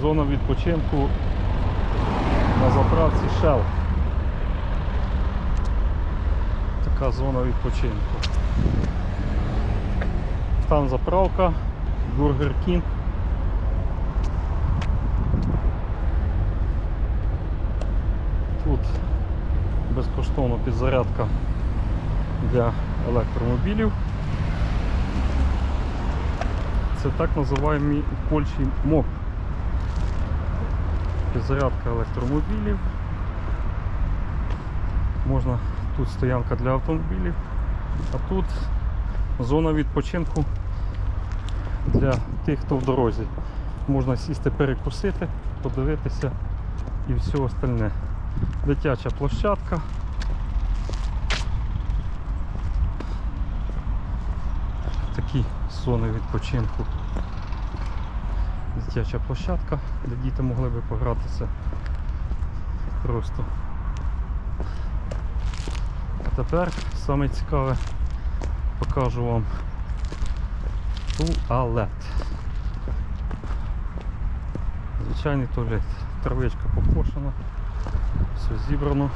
зона відпочинку на заправці Shell. Така зона відпочинку. Там заправка, Burger King. Тут безкоштовна підзарядка для електромобілів. Це так називаємо в Польщі МОП. Підзарядка електромобілів. Можна тут стоянка для автомобілів, а тут зона відпочинку для тих, хто в дорозі. Можна сісти перекусити, подивитися і все остальне. Дитяча площадка. Такі зони відпочинку. Дитяча площадка, де діти могли би погратися. Просто. А тепер саме цікаве покажу вам туалет. Звичайний туалет. Травичка покошена, все зібрано.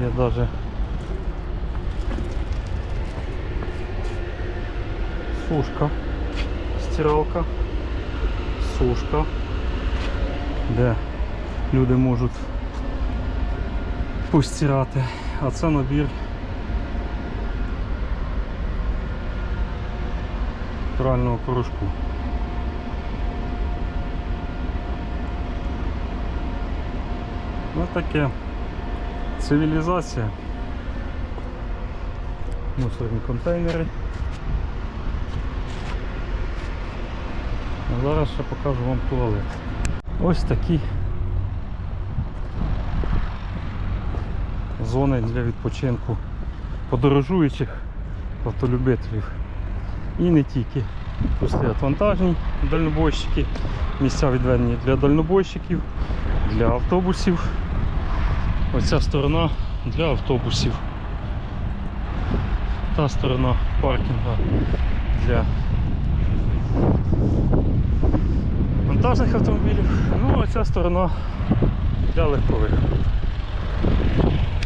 Є даже сушка, стиралка, сушка, де люди можуть постирати. А це набір прального порошку. Ну таке цивілізація. Мусорні контейнери. А зараз ще покажу вам туалет. Ось такі зони для відпочинку подорожуючих автолюбителів. І не тільки. Тут стоять дальнобойщики, місця відведені для дальнобойщиків, для автобусів. Оця сторона для автобусів. Та сторона паркінга для вантажних автомобілів. Ну а ця сторона для легкових.